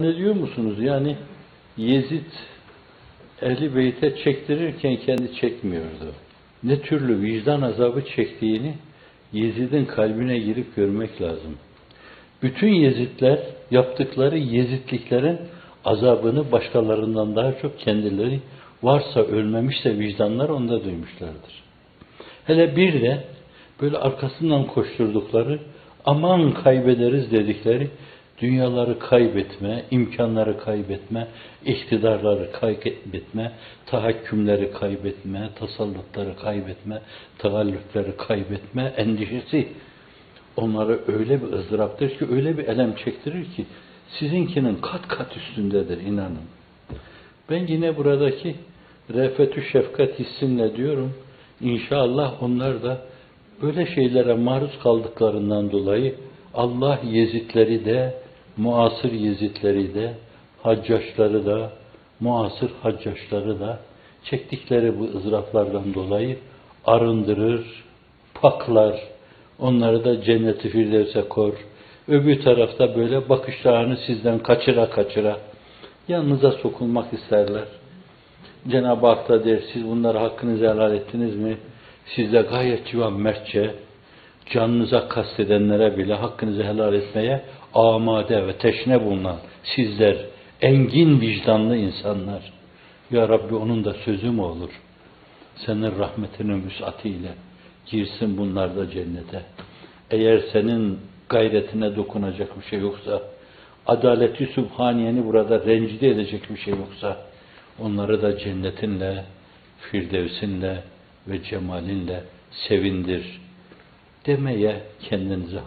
Ne diyor musunuz? Yani Yezid Ehli Beyt'e çektirirken kendi çekmiyordu. Ne türlü vicdan azabı çektiğini Yezid'in kalbine girip görmek lazım. Bütün Yezidler yaptıkları Yezidliklerin azabını başkalarından daha çok kendileri varsa ölmemişse vicdanlar onda duymuşlardır. Hele bir de böyle arkasından koşturdukları aman kaybederiz dedikleri dünyaları kaybetme, imkanları kaybetme, iktidarları kaybetme, tahakkümleri kaybetme, tasallutları kaybetme, tagallüpleri kaybetme endişesi onları öyle bir ızdıraptır ki, öyle bir elem çektirir ki sizinkinin kat kat üstündedir inanın. Ben yine buradaki refetü şefkat hissimle diyorum, İnşallah onlar da böyle şeylere maruz kaldıklarından dolayı Allah Yezidleri de, muasır Yezidleri de, haccaşları da, muasır haccaşları da çektikleri bu ızdıraplardan dolayı arındırır, paklar, onları da cenneti firdevse kor. Öbür tarafta böyle bakışlarını sizden kaçıra kaçıra yanınıza sokulmak isterler. Cenab-ı Hak da der, siz bunları hakkınızı helal ettiniz mi? Siz de gayet civan mertçe, canınıza kastedenlere bile hakkınızı helal etmeye amade ve teşne bulunan sizler, engin vicdanlı insanlar. Ya Rabbi onun da sözü mü olur? Senin rahmetinin müsaatiyle girsin bunlar da cennete. Eğer senin gayretine dokunacak bir şey yoksa, adaleti sübhaniyeni burada rencide edecek bir şey yoksa, onları da cennetinle, firdevsinle ve cemalinle sevindir demeye kendinizi